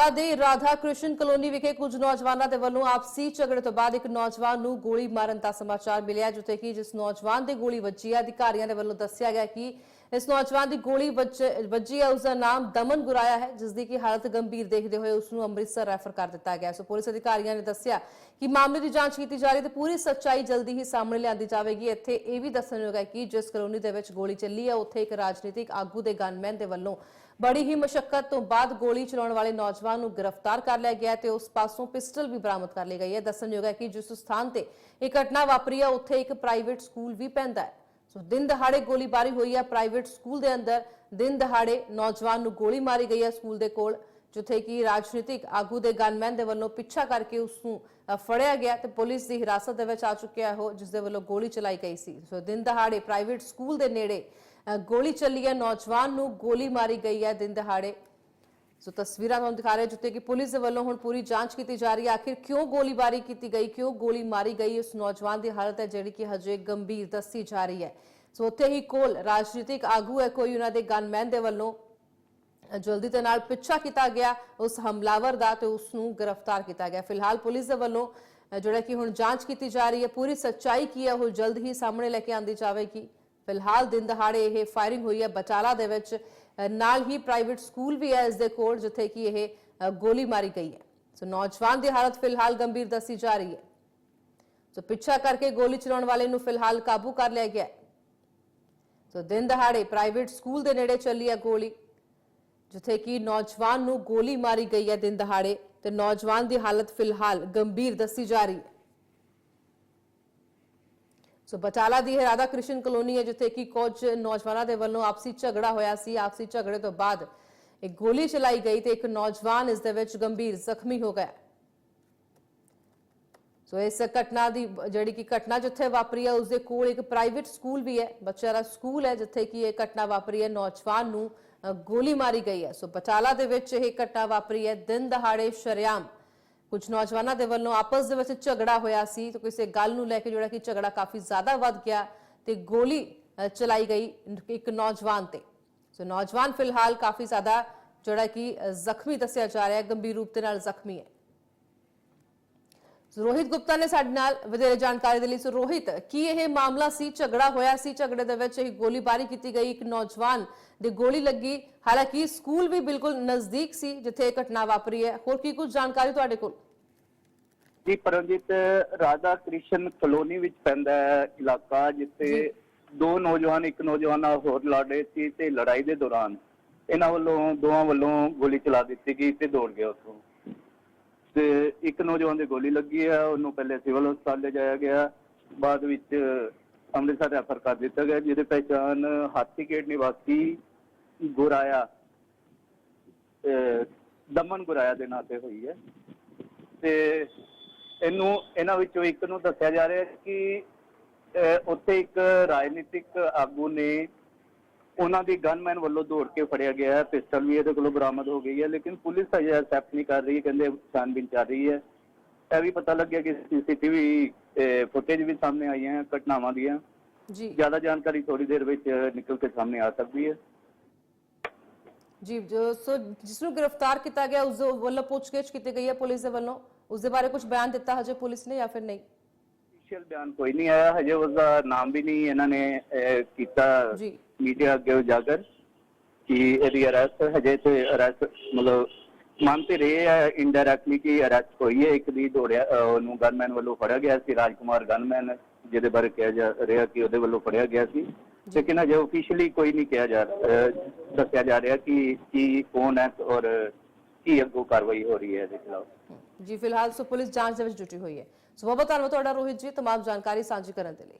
ਬਟਾਲਾ ਦੇ ਰਾਧਾ ਕ੍ਰਿਸ਼ਨ ਕਲੋਨੀ ਵਿਖੇ ਕੁਝ ਨੌਜਵਾਨਾਂ ਦੇ ਵੱਲੋਂ ਆਪਸੀ ਝਗੜੇ ਤੋਂ ਬਾਅਦ ਇੱਕ ਨੌਜਵਾਨ ਨੂੰ ਗੋਲੀ ਮਾਰਨ ਦਾ ਸਮਾਚਾਰ ਮਿਲਿਆ, ਜਿੱਥੇ ਕਿ ਜਿਸ ਨੌਜਵਾਨ ਦੇ ਗੋਲੀ ਵੱਜੀ ਹੈ, ਅਧਿਕਾਰੀਆਂ ਦੇ ਵੱਲੋਂ ਦੱਸਿਆ ਗਿਆ ਕਿ ਇਸ ਨੌਜਵਾਨ ਦੀ ਗੋਲੀ ਵੱਜ- ਵੱਜੀ ਹੈ ਉਸ ਦਾ ਨਾਮ ਦਮਨ ਗੁਰਾਇਆ ਹੈ ਜਿਸ ਦੀ ਕਿ ਹਾਲਤ ਗੰਭੀਰ ਦੇਖਦੇ ਹੋਏ ਉਸ ਨੂੰ ਅੰਮ੍ਰਿਤਸਰ ਰੈਫਰ ਕਰ ਦਿੱਤਾ ਗਿਆ। ਸੋ ਪੁਲਿਸ ਅਧਿਕਾਰੀਆਂ ਨੇ ਦੱਸਿਆ ਕਿ ਮਾਮਲੇ ਦੀ ਜਾਂਚ ਕੀਤੀ ਜਾ ਰਹੀ ਹੈ ਤੇ ਪੂਰੀ ਸੱਚਾਈ ਜਲਦੀ ਹੀ ਸਾਹਮਣੇ ਲਿਆਂਦੀ ਜਾਵੇਗੀ। ਇੱਥੇ ਇਹ ਵੀ ਦੱਸਣਯੋਗ ਹੈ ਕਿ ਜਿਸ ਕਲੋਨੀ ਦੇ ਵਿੱਚ ਗੋਲੀ ਚੱਲੀ ਹੈ, ਉੱਥੇ ਇੱਕ ਰਾਜਨੀਤਿਕ ਆਗੂ ਦੇ ਗਨਮੈਨ ਦੇ ਵੱਲੋਂ ਬੜੀ ਹੀ ਮਸ਼ੱਕਤ ਤੋਂ ਬਾਅਦ ਗੋਲੀ ਚਲਾਉਣ ਵਾਲੇ ਨੌਜਵਾਨ ਨੂੰ ਗ੍ਰਿਫਤਾਰ ਕਰ ਲਿਆ ਗਿਆ ਤੇ ਉਸ ਪਾਸੋਂ ਪਿਸਟਲ ਵੀ ਬਰਾਮਦ ਕਰ ਲਈ ਗਈ ਹੈ ਦੱਸਣਯੋਗ ਹੈ ਕਿ ਜਿਸ ਸਥਾਨ ਤੇ ਇਹ ਘਟਨਾ ਵਾਪਰੀ ਹੈ, ਉੱਥੇ ਇੱਕ ਪ੍ਰਾਈਵੇਟ ਸਕੂਲ ਵੀ ਪੈਂਦਾ ਹੈ। ਸੋ ਦਿਨ ਦਹਾੜੇ ਗੋਲੀਬਾਰੀ ਹੋਈ ਹੈ ਪ੍ਰਾਈਵੇਟ ਸਕੂਲ ਦੇ ਅੰਦਰ। ਦਿਨ ਦਹਾੜੇ ਨੌਜਵਾਨ ਨੂੰ ਗੋਲੀ ਮਾਰੀ ਗਈ ਹੈ ਸਕੂਲ ਦੇ ਕੋਲ, ਜਿੱਥੇ ਕਿ ਰਾਜਨੀਤਿਕ ਆਗੂ ਦੇ ਗਨਮੈਨ ਦੇ ਵੱਲੋਂ ਪਿੱਛਾ ਕਰਕੇ ਉਸ ਨੂੰ ਫੜਿਆ ਗਿਆ ਤੇ ਪੁਲਿਸ ਦੀ ਹਿਰਾਸਤ ਦੇ ਵਿੱਚ ਆ ਚੁੱਕਿਆ ਉਹ ਜਿਸ ਦੇ ਵੱਲੋਂ ਗੋਲੀ ਚਲਾਈ ਗਈ ਸੀ। ਸੋ ਦਿਨ ਦਹਾੜੇ ਪ੍ਰਾਈਵੇਟ ਸਕੂਲ ਦੇ ਨੇੜੇ ਗੋਲੀ ਚੱਲੀ ਹੈ। ਨੌਜਵਾਨ ਨੂੰ ਗੋਲੀ ਮਾਰੀ ਗਈ ਹੈ ਦਿਨ ਦਹਾੜੇ ਸੋ ਤਸਵੀਰਾਂ ਤੁਹਾਨੂੰ ਦਿਖਾ ਰਹੇ ਹਾਂ, ਜਿੱਥੇ ਕਿ ਪੁਲਿਸ ਦੇ ਵੱਲੋਂ ਹੁਣ ਪੂਰੀ ਜਾਂਚ ਕੀਤੀ ਜਾ ਰਹੀ ਹੈ। ਆਖਿਰ ਕਿਉਂ ਗੋਲੀਬਾਰੀ ਕੀਤੀ ਗਈ? ਕਿਉਂ ਗੋਲੀ ਮਾਰੀ ਗਈ? ਉਸ ਨੌਜਵਾਨ ਦੀ ਹਾਲਤ ਹੈ ਜਿਹੜੀ ਕਿ ਹਜੇ ਗੰਭੀਰ ਦੱਸੀ ਜਾ ਰਹੀ ਹੈ। ਸੋ ਉੱਥੇ ਹੀ ਕੋਲ ਰਾਜਨੀਤਿਕ ਆਗੂ ਹੈ, ਕੋਈ ਉਹਨਾਂ ਦੇ ਗਨਮੈਨ ਦੇ ਵੱਲੋਂ। ਜਲਦੀ ਦੇ ਨਾਲ ਪਿੱਛਾ ਕੀਤਾ ਗਿਆ ਉਸ ਹਮਲਾਵਰ ਦਾ ਤੇ ਉਸ ਨੂੰ ਗ੍ਰਿਫਤਾਰ ਕੀਤਾ ਗਿਆ। ਫਿਲਹਾਲ ਪੁਲਿਸ ਦੇ ਵੱਲੋਂ ਜਿਹੜਾ ਕਿ ਹੁਣ ਜਾਂਚ ਕੀਤੀ ਜਾ ਰਹੀ ਹੈ, ਪੂਰੀ ਸੱਚਾਈ ਕੀ ਹੈ, ਉਹ ਜਲਦ ਹੀ ਸਾਹਮਣੇ ਲੈ ਕੇ ਆਂਦੀ ਜਾਵੇਗੀ। ਫਿਲਹਾਲ ਦਿਨ ਦਹਾੜੇ ਇਹ ਫਾਇਰਿੰਗ ਹੋਈ ਹੈ ਬਟਾਲਾ ਦੇ ਵਿੱਚ। ਨਾਲ ਹੀ ਪ੍ਰਾਈਵੇਟ ਸਕੂਲ ਵੀ ਹੈ ਇਸ ਦੇ ਕੋਲ, ਜਿੱਥੇ ਕਿ ਇਹ ਗੋਲੀ ਮਾਰੀ ਗਈ ਹੈ। ਸੋ ਨੌਜਵਾਨ ਦੀ ਹਾਲਤ ਫਿਲਹਾਲ ਗੰਭੀਰ ਦੱਸੀ ਜਾ ਰਹੀ ਹੈ। ਸੋ ਪਿੱਛਾ ਕਰਕੇ ਗੋਲੀ ਚਲਾਉਣ ਵਾਲੇ ਨੂੰ ਫਿਲਹਾਲ ਕਾਬੂ ਕਰ ਲਿਆ ਗਿਆ ਸੋ ਦਿਨ ਦਹਾੜੇ ਪ੍ਰਾਈਵੇਟ ਸਕੂਲ ਦੇ ਨੇੜੇ ਚੱਲੀ ਹੈ ਗੋਲੀ, ਜਿੱਥੇ ਕਿ ਨੌਜਵਾਨ ਨੂੰ ਗੋਲੀ ਮਾਰੀ ਗਈ ਹੈ ਦਿਨ ਦਹਾੜੇ ਤੇ ਨੌਜਵਾਨ ਦੀ ਹਾਲਤ ਫਿਲਹਾਲ ਗੰਭੀਰ ਦੱਸੀ ਜਾ ਰਹੀ ਹੈ। ਸੋ ਬਟਾਲਾ ਦੀ ਇਹ ਰਾਧਾ ਕ੍ਰਿਸ਼ਨ ਕਲੋਨੀ ਹੈ, ਜਿੱਥੇ ਕਿ ਕੁਝ ਨੌਜਵਾਨਾਂ ਦੇ ਵੱਲੋਂ ਆਪਸੀ ਝਗੜਾ ਹੋਇਆ ਸੀ। ਆਪਸੀ ਝਗੜੇ ਤੋਂ ਬਾਅਦ ਇੱਕ ਗੋਲੀ ਚਲਾਈ ਗਈ ਤੇ ਇੱਕ ਨੌਜਵਾਨ ਇਸ ਦੇ ਵਿੱਚ ਗੰਭੀਰ ਜ਼ਖਮੀ ਹੋ ਗਿਆ। ਸੋ ਇਸ ਘਟਨਾ ਦੀ, ਜਿਹੜੀ ਕਿ ਘਟਨਾ ਜਿੱਥੇ ਵਾਪਰੀ ਹੈ, ਉਸ ਦੇ ਕੋਲ ਇੱਕ ਪ੍ਰਾਈਵੇਟ ਸਕੂਲ ਵੀ ਹੈ ਬੱਚਿਆਂ ਦਾ ਸਕੂਲ ਹੈ, ਜਿੱਥੇ ਕਿ ਇਹ ਘਟਨਾ ਵਾਪਰੀ ਹੈ। ਨੌਜਵਾਨ ਨੂੰ ਗੋਲੀ ਮਾਰੀ ਗਈ ਹੈ। ਸੋ ਬਟਾਲਾ ਦੇ ਵਿੱਚ ਇਹ ਘਟਨਾ ਵਾਪਰੀ ਹੈ। ਦਿਨ ਦਹਾੜੇ ਸ਼ਰਿਆਮ ਕੁਝ ਨੌਜਵਾਨਾਂ ਦੇ ਵੱਲੋਂ ਆਪਸ ਦੇ ਵਿੱਚ ਝਗੜਾ ਹੋਇਆ ਸੀ ਤੇ ਕਿਸੇ ਗੱਲ ਨੂੰ ਲੈ ਕੇ ਜਿਹੜਾ ਕਿ ਝਗੜਾ ਕਾਫੀ ਜ਼ਿਆਦਾ ਵੱਧ ਗਿਆ ਤੇ ਗੋਲੀ ਚਲਾਈ ਗਈ ਇੱਕ ਨੌਜਵਾਨ ਤੇ। ਸੋ ਨੌਜਵਾਨ ਫਿਲਹਾਲ ਕਾਫੀ ਜ਼ਿਆਦਾ ਜਿਹੜਾ ਕਿ ਜ਼ਖਮੀ ਦੱਸਿਆ ਜਾ ਰਿਹਾ ਹੈ, ਗੰਭੀਰ ਰੂਪ ਦੇ ਨਾਲ ਜ਼ਖਮੀ ਹੈ। ਰੋਹਿਤ ਗੁਪਤਾ ਨੇ ਸਾਡੇ ਨਾਲ ਵਧੇਰੇ ਜਾਣਕਾਰੀ ਦੇ ਲਈ। ਸੋ ਰੋਹਿਤ ਕੀ ਇਹ ਮਾਮਲਾ ਸੀ? ਝਗੜਾ ਹੋਇਆ ਸੀ। ਝਗੜੇ ਦੇ ਵਿੱਚ ਇਹ ਗੋਲੀਬਾਰੀ ਕੀਤੀ ਗਈ। ਇੱਕ ਨੌਜਵਾਨ ਦੇ ਗੋਲੀ ਲੱਗੀ। ਹਾਲਾਂਕਿ ਸਕੂਲ ਵੀ ਬਿਲਕੁਲ ਨਜ਼ਦੀਕ ਸੀ ਜਿੱਥੇ ਇਹ ਘਟਨਾ ਵਾਪਰੀ ਹੈ। ਹੋਰ ਕੀ ਕੁਝ ਜਾਣਕਾਰੀ ਤੁਹਾਡੇ ਕੋਲ? ਜੀ ਪਰਮਜੀਤ ਰਾਧਾ ਕ੍ਰਿਸ਼ਨ ਕਲੋਨੀ ਵਿੱਚ ਪੈਂਦਾ ਹੈ ਇਲਾਕਾ ਜਿੱਥੇ ਦੋ ਨੌਜਵਾਨ ਇੱਕ ਨੌਜਵਾਨ ਨਾਲ ਹੋਰ ਲੜ ਰਹੇ ਸੀ ਤੇ ਲੜਾਈ ਦੇ ਦੌਰਾਨ ਇਹਨਾਂ ਵੱਲੋਂ ਦੋਵਾਂ ਵੱਲੋਂ ਗੋਲੀ ਚਲਾ ਦਿੱਤੀ ਗਈ ਤੇ ਦੌੜ ਗਿਆ ਉੱਥੋਂ। ਤੇ ਇੱਕ ਨੌਜਵਾਨ ਦੇ ਗੋਲੀ ਲੱਗੀ ਹੈ ਉਹਨੂੰ ਪਹਿਲੇ ਸਿਵਲ ਹਸਪਤਾਲ ਲਿਜਾਇਆ ਗਿਆ। ਬਾਅਦ ਵਿੱਚ ਅੰਮ੍ਰਿਤਸਰ ਰੈਫਰ ਕਰ ਦਿੱਤਾ ਗਿਆ, ਜਿਹਦੇ ਪਹਿਚਾਣ ਹਾਥੀਕੇਟ ਨਿਵਾਸੀ ਗੁਰਾਇਆ, ਅਹ ਦਮਨ ਗੁਰਾਇਆ ਦੇ ਨਾਂ ਤੇ ਹੋਈ ਹੈ। ਤੇ ਇਹਨੂੰ, ਇਹਨਾਂ ਵਿੱਚੋਂ ਇੱਕ ਨੂੰ ਦੱਸਿਆ ਜਾ ਰਿਹਾ ਕਿ ਉੱਥੇ ਇੱਕ ਰਾਜਨੀਤਿਕ ਆਗੂ ਨੇ ਉਹਨਾਂ ਦੀ ਗਨਮੈਨ ਵੱਲੋਂ ਦੌੜ ਕੇ ਫੜਿਆ ਗਿਆ ਹੈ। ਪਿਸਟਲ ਵੀ ਇਹਦੇ ਕੋਲੋਂ ਬਰਾਮਦ ਹੋ ਗਈ ਹੈ ਲੇਕਿਨ ਪੁਲਿਸ ਅਜੇ ਐਕਸੈਪਟ ਨਹੀਂ ਕਰ ਰਹੀ ਕਹਿੰਦੇ ਛਾਨਬੀਨ ਚੱਲ ਰਹੀ ਹੈ। ਇਹ ਵੀ ਪਤਾ ਲੱਗਿਆ ਕਿ ਸੀਸੀਟੀਵੀ ਫੁਟੇਜ ਵੀ ਸਾਹਮਣੇ ਆਈਆਂ ਹੈ ਘਟਨਾਵਾਂ ਦੀਆਂ। ਜੀ। ਜ਼ਿਆਦਾ ਜਾਣਕਾਰੀ ਥੋੜੀ ਦੇਰ ਵਿੱਚ ਨਿਕਲ ਕੇ ਸਾਹਮਣੇ ਆ ਸਕਦੀ ਹੈ। ਜੀ ਜੋ ਸੋ ਜਿਸ ਨੂੰ ਗ੍ਰਿਫਤਾਰ ਕੀਤਾ ਗਿਆ ਉਸ ਦੇ ਵੱਲੋਂ ਪੁੱਛਗਿੱਛ ਕੀਤੀ ਗਈ ਹੈ ਪੁਲਿਸ ਦੇ ਵੱਲੋਂ। ਉਸ ਦੇ ਬਾਰੇ ਕੁਝ ਬਿਆਨ ਦਿੱਤਾ ਹਜੇ ਪੁਲਿਸ ਨੇ ਜਾਂ ਫਿਰ ਨਹੀਂ? ਅਫੀਸ਼ੀਅਲ ਬਿਆਨ ਕੋਈ ਨਹੀਂ ਆਇਆ ਹਜੇ ਉਸਦਾ ਨਾਮ ਵੀ ਨਹੀਂ ਇਹਨਾਂ ਨੇ ਕੀਤਾ ਜੀ। ਮੀਡੀਆ ਅੱਗੇ ਉਜਾਗਰ ਕਿ ਇਹਦੀ ਅਰੈਸਟ ਹਜੇ ਤੇ ਅਰੈਸਟ ਮਤਲਬ ਮੰਨਤੇ ਰਹੇ ਆ ਇਨਡਾਇਰੈਕਟਲੀ ਕਿ ਅਰੈਸਟ ਹੋਈ ਹੈ ਇੱਕ ਦੀ ਦੌੜਿਆ ਉਹਨੂੰ ਗਨਮੈਨ ਵੱਲੋਂ ਫੜਿਆ ਗਿਆ ਸੀ ਰਾਜਕੁਮਾਰ ਗਨਮੈਨ ਜਿਹਦੇ ਬਾਰੇ ਕਿਹਾ ਜਾ ਰਿਹਾ ਕਿ ਉਹਦੇ ਵੱਲੋਂ ਫੜਿਆ ਗਿਆ ਸੀ। ਲੇਕਿਨ ਅਜੇ ਅਫੀਸ਼ੀਅਲੀ ਕੋਈ ਨਹੀਂ ਕਿਹਾ ਜਾ ਦੱਸਿਆ ਜਾ ਰਿਹਾ ਕਿ ਕੀ ਕੌਣ ਹੈ ਔਰ ਕੀ ਅੱਗੋਂ ਕਾਰਵਾਈ ਹੋ ਰਹੀ ਹੈ ਇਹਦੇ ਖਿਲਾਫ। ਜੀ ਫਿਲਹਾਲ ਸੋ ਪੁਲਿਸ ਜਾਂਚ ਦੇ ਵਿੱਚ ਜੁਟੀ ਹੋਈ ਹੈ ਸੋ ਬਹੁਤ ਬਹੁਤ ਧੰਨਵਾਦ ਤੁਹਾਡਾ ਰੋਹਿਤ ਜੀ तमाम ਜਾਣਕਾਰੀ ਸਾਂਝੀ ਕਰਨ ਦੇ ਲਈ